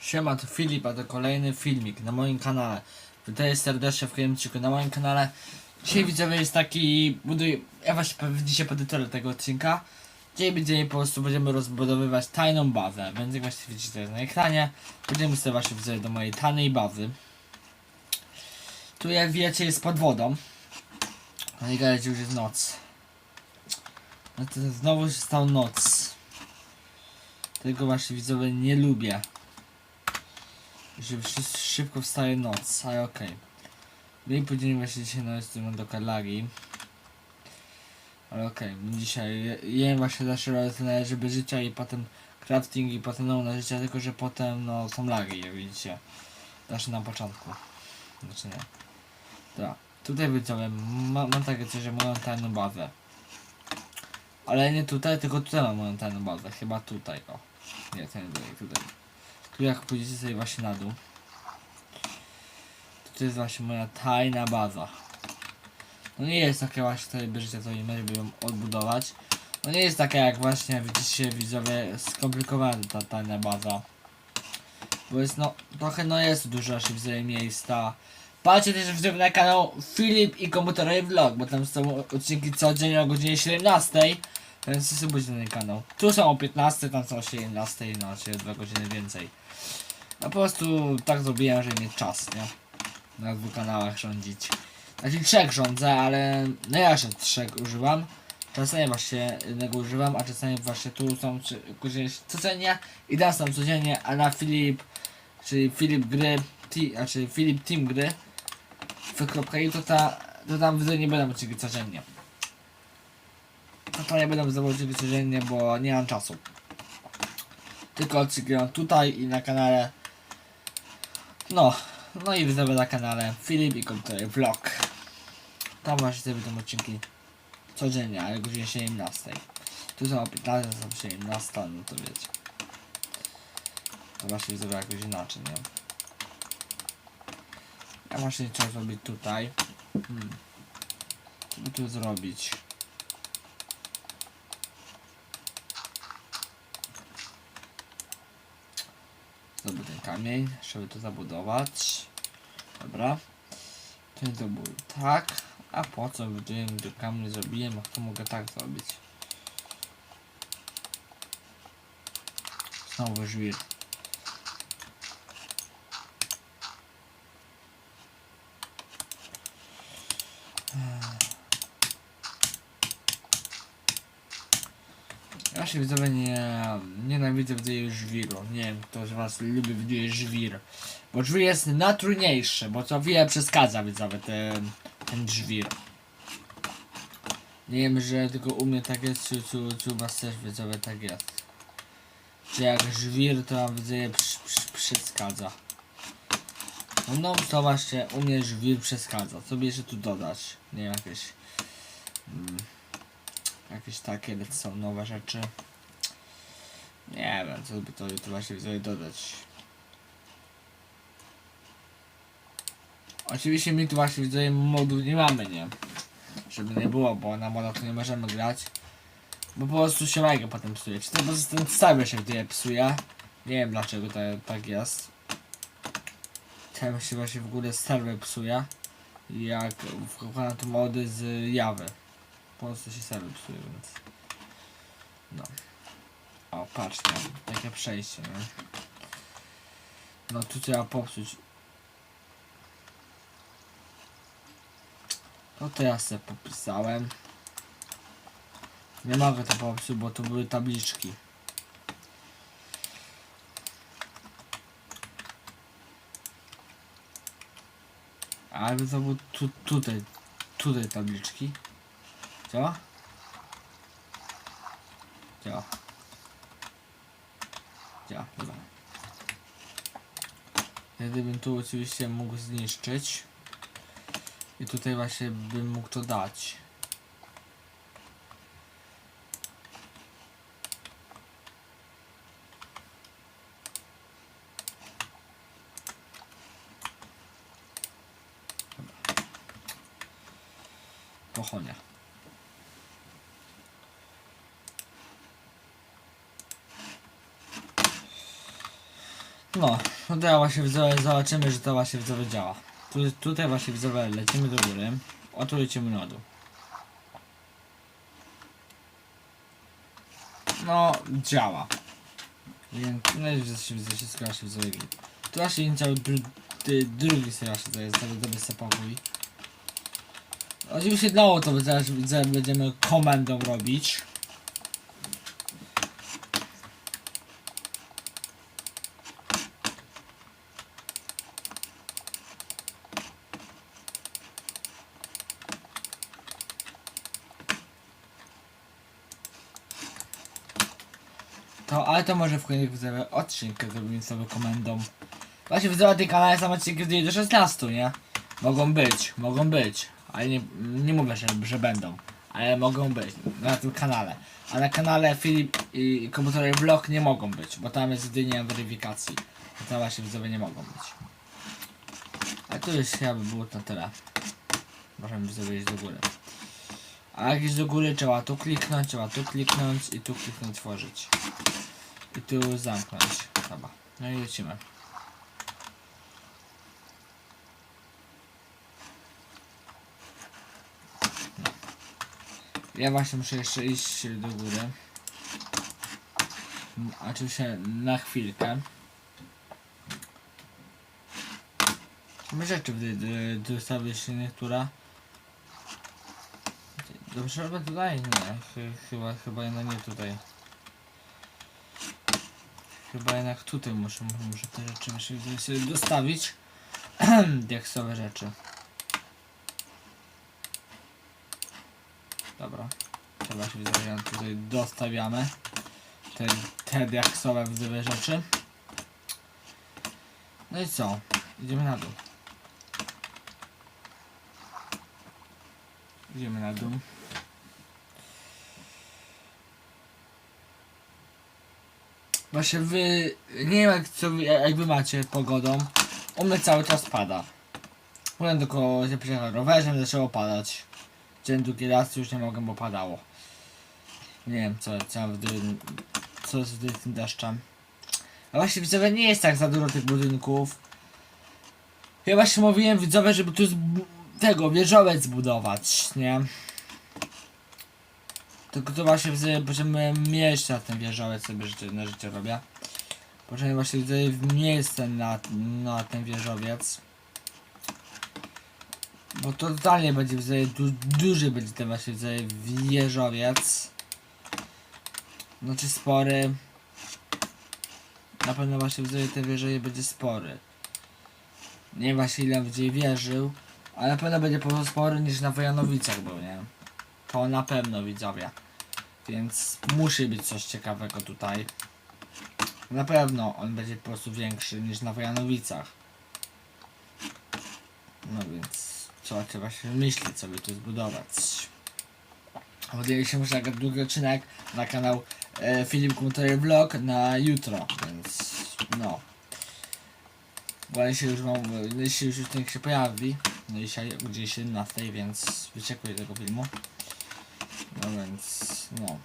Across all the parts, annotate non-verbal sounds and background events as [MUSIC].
Siema, to Filip, a to kolejny filmik na moim kanale. Witaj serdecznie w Kremciku na moim kanale. Dzisiaj widzowie jest taki, buduję, ja właśnie widzicie po tytule tego odcinka. Dzisiaj będziemy po prostu będziemy rozbudowywać tajną bazę. Jak właśnie widzicie teraz na ekranie, będziemy sobie właśnie widzowie do mojej tajnej bazy. Tu jak wiecie jest pod wodą. No i gadać już jest noc. No to znowu się stał noc. Tego właśnie widzowie nie lubię. Że szybko wstaje noc, ale okej. No i później właśnie dzisiaj no jestem do Kalagi. Ale okej, dzisiaj je- jem właśnie zawsze tyle, żeby życia i potem crafting i potem no na życie, tylko że potem no są lagi, jak widzicie. Znaczy na początku. Znaczy nie. Dobra, tutaj widzowie, ma, mam takie coś, że moją tajną bazę. Ale nie tutaj, tylko tutaj mam moją tajną bazę, chyba tutaj, o. Nie, nie tutaj, tutaj. Tu jak pójdziecie sobie właśnie na dół. To, to jest właśnie moja tajna baza. No nie jest takie właśnie tutaj bierzecie to i żeby ją odbudować. No nie jest taka jak właśnie widzicie widzowie skomplikowana ta tajna baza. Bo jest no trochę no jest dużo widzowie miejsca. Patrzcie też widzowie na kanał Filip i komputerowy vlog, bo tam są odcinki codziennie o godzinie 17. Więc subujcie na ten kanał. Tu są o 15, tam są o 17, no czyli 2 godziny więcej. No po prostu tak zrobiłem, żeby mieć czas, nie? Na dwóch kanałach rządzić. Znaczy trzech rządzę, ale no ja jeszcze trzech używam. Czasami właśnie jednego używam, a czasami właśnie tu są czy- codziennie i tam są codziennie, a na Filip, czyli Filip gry, ti, znaczy Filip Team gry w.i to, ta, to tam widzę nie będą odcinki codziennie. No to nie będę założyć codziennie, bo nie mam czasu. Tylko odcinki tutaj i na kanale. No, no i widzę na kanale Filip i komputer vlog. Tam właśnie będą odcinki codziennie, ale godzinie 17. Tu są o 15, są 17, no to wiecie. To właśnie widzę jakoś inaczej, nie? Ja właśnie trzeba zrobić tutaj. Hmm. Co by tu zrobić? Zdobyć ten kamień, żeby to zabudować. Dobra. Ten to był tak. A po co gdybym do kamień zrobiłem, a to mogę tak zrobić. Znowu żwir. Ja się widzowie nie nienawidzę widzowie żwiru. Nie wiem kto z was lubi widzowie żwir. Bo żwir jest najtrudniejszy, bo co wiele przeszkadza widzowie ten, ten żwir. Nie wiem, że tylko u mnie tak jest, czy, czy, czy u was też widzowie tak jest. Czy jak żwir to wam widzowie przeszkadza. No, no to właśnie u mnie żwir przeszkadza. Co by jeszcze tu dodać? Nie wiem, jakieś... Mm, jakieś takie są nowe rzeczy. Nie wiem, co by to, to właśnie widzowie dodać. Oczywiście my tu właśnie widzowie modów nie mamy, nie? Żeby nie było, bo na modach tu nie możemy grać. Bo po prostu się mega potem psuje. Czy to po prostu ten serwer się tutaj psuje? Nie wiem dlaczego to tak jest. Ten się właśnie w ogóle serwer psuje. Jak wkładam tu mody z Jawy. Po prostu się serwer psuje, więc... No. O, patrzcie, takie przejście, nie? No tu trzeba popsuć. No to ja sobie popisałem. Nie mogę to popsuć, bo tu były tabliczki. Ale to był tu, tutaj, tutaj tabliczki. Co? Co? Co? Dobra. Ja gdybym tu oczywiście mógł zniszczyć. I tutaj właśnie bym mógł to dać. Pochonia. No, no teraz właśnie widzowie zobaczymy, że to właśnie widzowie działa. Tu, tutaj właśnie widzowie lecimy do góry, a tu lecimy na dół. No, działa. Więc, no i się wszystko właśnie widzowie. Tu właśnie nie cały dru, ty, drugi właśnie to jest, dobry sobie pokój. Oczywiście dało to, widzę, będziemy komendą robić. To, może w kolejnych widzowie odcinkach zrobimy sobie komendą. Właśnie widzowie tej kanale są odcinki z do 16, nie? Mogą być, mogą być. Ale nie, nie mówię, że, że będą. Ale mogą być na tym kanale. A na kanale Filip i komputerowy vlog nie mogą być, bo tam jest jedynie weryfikacji. To tam właśnie widzowie nie mogą być. A tu już chyba by było na tyle. Możemy widzowie do góry. A jak iść do góry trzeba tu kliknąć, trzeba tu kliknąć i tu kliknąć tworzyć. I tu zamknąć. Dobra. No i lecimy. No. Ja właśnie muszę jeszcze iść do góry. Oczywiście na chwilkę. Rzeczy się niektóra. Dobrze robię tutaj? Nie, ch chyba, chyba nie tutaj. Chyba jednak tutaj muszę, muszę te rzeczy muszę sobie dostawić. [CLEARS THROAT] Diaksowe rzeczy. Dobra. Trzeba się widzę, tutaj dostawiamy. Te, te diaksowe widzowe rzeczy. No i co? Idziemy na dół. Idziemy na dół. Właśnie wy, nie wiem jak, co, wy- jak wy macie pogodą, u mnie cały czas pada. Byłem tylko, że przyjechałem rowerzem, zaczęło padać. Dzień drugi raz już nie mogłem, bo padało. Nie wiem co, co, co jest z tym deszczem. A właśnie widzowie nie jest tak za dużo tych budynków. Ja właśnie mówiłem widzowie, żeby tu zbu- tego wieżowiec zbudować, nie? Tylko to właśnie widzę, będziemy mieć na ten wieżowiec sobie życie, na życie robię. Potrzebujemy właśnie widzę miejsce na, na ten wieżowiec. Bo to totalnie będzie widzę, du, duży będzie ten właśnie widzę wieżowiec. Znaczy spory. Na pewno właśnie widzę ten wieżowiec będzie spory. Nie wiem właśnie ile będzie wierzył. Ale na pewno będzie po spory niż na Wojanowicach był, nie? To na pewno widzowie. Więc musi być coś ciekawego tutaj. Na pewno on będzie po prostu większy niż na Wojanowicach. No więc trzeba, trzeba się myśleć, by tu zbudować. Podjęli się muszę jak długi odcinek na kanał e, Filip Vlog na jutro, więc no. Bo jeśli już mam, jeśli już odcinek się pojawi, no dzisiaj godzinie 17, więc wyczekuję tego filmu. No więc, no.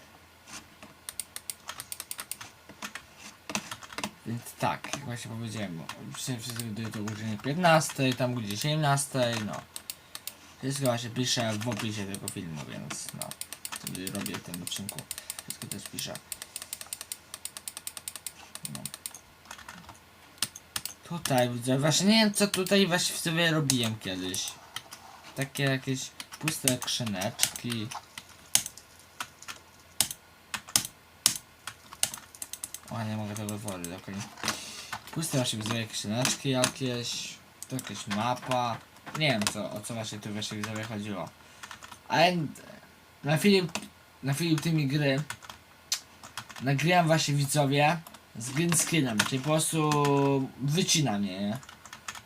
Więc tak, jak właśnie powiedziałem, dzisiaj wszystko do godziny 15, tam o godzinie 17, no. Wszystko właśnie piszę w opisie tego filmu, więc no. Wtedy robię w tym odcinku. Wszystko też piszę. No. Tutaj widzę, właśnie nie wiem co tutaj właśnie w sobie robiłem kiedyś. Takie jakieś puste skrzyneczki. O, nie mogę tego otworzyć, okej. Puste właśnie widzę jakieś skrzyneczki jakieś. To jakaś mapa. Nie wiem co, o co właśnie tu właśnie widzowie chodziło. Ale na film, na film tymi gry nagrywam właśnie widzowie z green screenem, czyli po prostu wycina mnie, nie?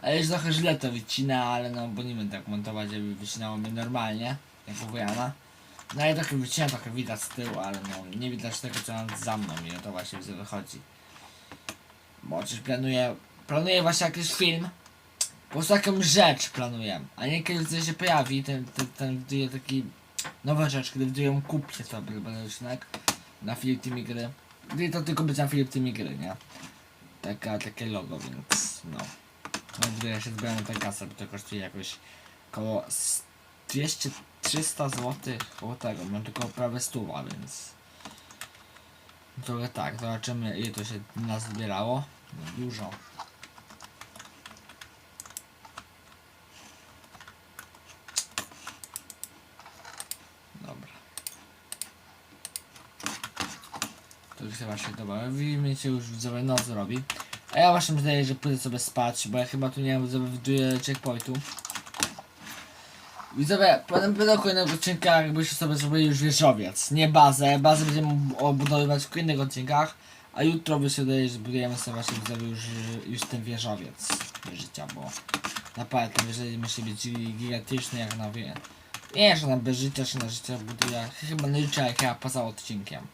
Ale już trochę źle to wycina, ale no bo nie będę tak montować, żeby wycinało mnie normalnie, jak powiedziana. No ja trochę wróciłem, trochę widać z tyłu, ale no nie widać tego co nad za mną i to właśnie widzę wychodzi. Bo czyż planuję, planuję właśnie jakiś film, po prostu jakąś rzecz planuję, a nie kiedy się pojawi, ten, ten, ten widuje taki nowa rzecz, kiedy widuję kupcie sobie będę odcinek na Filip Team Gry. Gdy to tylko być na Filip Team Gry, nie? Taka, takie logo, więc no. No, ja się zbieram tę kasę, bo to kosztuje jakoś koło 200 300 zł koło tego, mam tylko prawie stuwa, więc trochę tak, zobaczymy ile to się nas zbierało. No, dużo. Dobra. To już chyba się dobra, widzimy się już widzowie noc robi. A ja właśnie zdaje, że pójdę sobie spać, bo ja chyba tu nie wiem, zdobyję checkpointu. Widzowie, potem będę kolejnego odcinka, jakbyście sobie zrobili już wieżowiec, nie bazę. Bazę będziemy obudowywać w kolejnych odcinkach. A jutro wy się wydaje, że budujemy sobie właśnie widzowie już, już ten wieżowiec życia, bo naprawdę ten wieżowiec musi być gigantyczny jak na wie. Nie, że na bez życia czy na życie buduję, chyba na życie jak ja poza odcinkiem.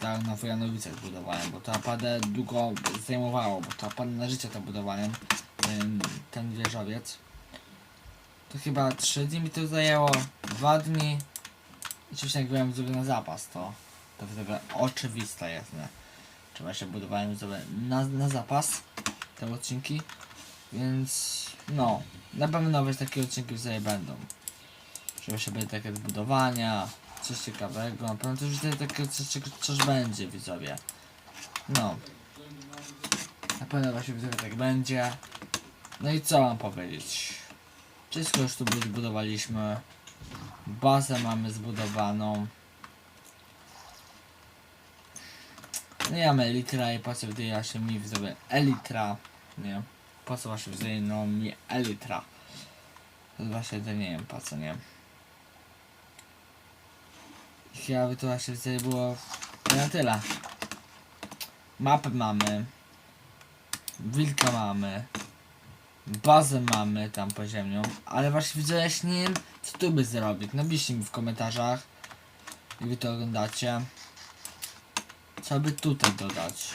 Tak, na Wojanowicach budowałem, bo to naprawdę długo zajmowało, bo to naprawdę na życie to budowałem, ten, ten wieżowiec. To chyba 3 dni mi to zajęło, 2 dni. I oczywiście jak byłem zrobił na zapas, to to wtedy oczywiste jest, nie? Trzeba się budowałem sobie na, na zapas te odcinki, więc no, na pewno nowe takie odcinki sobie będą. Żeby się będzie takie zbudowania, coś ciekawego, na pewno też tutaj takie coś, coś będzie widzowie. No. Na pewno właśnie widzowie tak będzie. No i co mam powiedzieć? Wszystko już tu zbudowaliśmy. Bazę mamy zbudowaną. No mamy Elitra i po co wydaje się mi widzowie Elitra. Nie. Po co właśnie wydaje no mi Elitra. Właśnie to nie wiem po co, nie. Chyba by to właśnie wtedy było na tyle. Mapę mamy. Wilka mamy. Bazę mamy tam podziemną. Ale właśnie się nie wiem co tu by zrobić. Napiszcie mi w komentarzach. Jak wy to oglądacie. Co by tutaj dodać?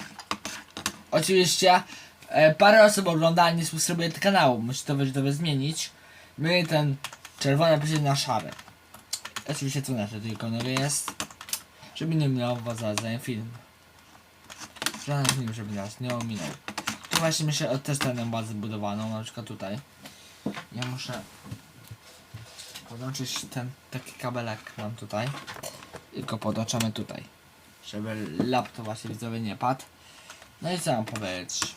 Oczywiście e, parę osób ogląda, nie subskrybuje tego kanału. Musi to widzowie zmienić. My ten czerwony przejdzie na szary. Oczywiście to nasze tylko nowe jest. Żeby nie miał was za film. Żaden film, żeby nas nie ominął. Tu właśnie myślę też tę bazę budowaną, na przykład tutaj. Ja muszę podłączyć ten taki kabelek mam tutaj. Tylko podłączamy tutaj. Żeby laptop właśnie widzowie nie padł. No i co mam powiedzieć?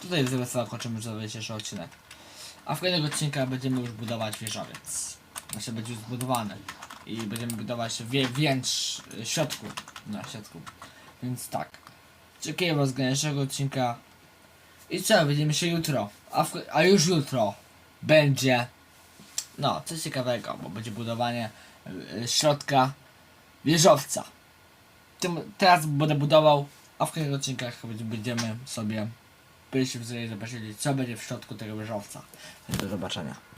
Tutaj widzowie sobie kończymy widzowie dzisiejszy odcinek. A w kolejnych odcinkach będziemy już budować wieżowiec. Znaczy będzie już zbudowany. I będziemy budować wie, więcz w środku. Na środku. Więc tak. Czekaj was kolejnego odcinka. I co, widzimy się jutro. A, w, a już jutro będzie no, coś ciekawego, bo będzie budowanie y, środka wieżowca. Tym, teraz będę budował, a w kolejnych odcinkach będziemy sobie byliśmy w zobaczyli co będzie w środku tego wieżowca. Do zobaczenia.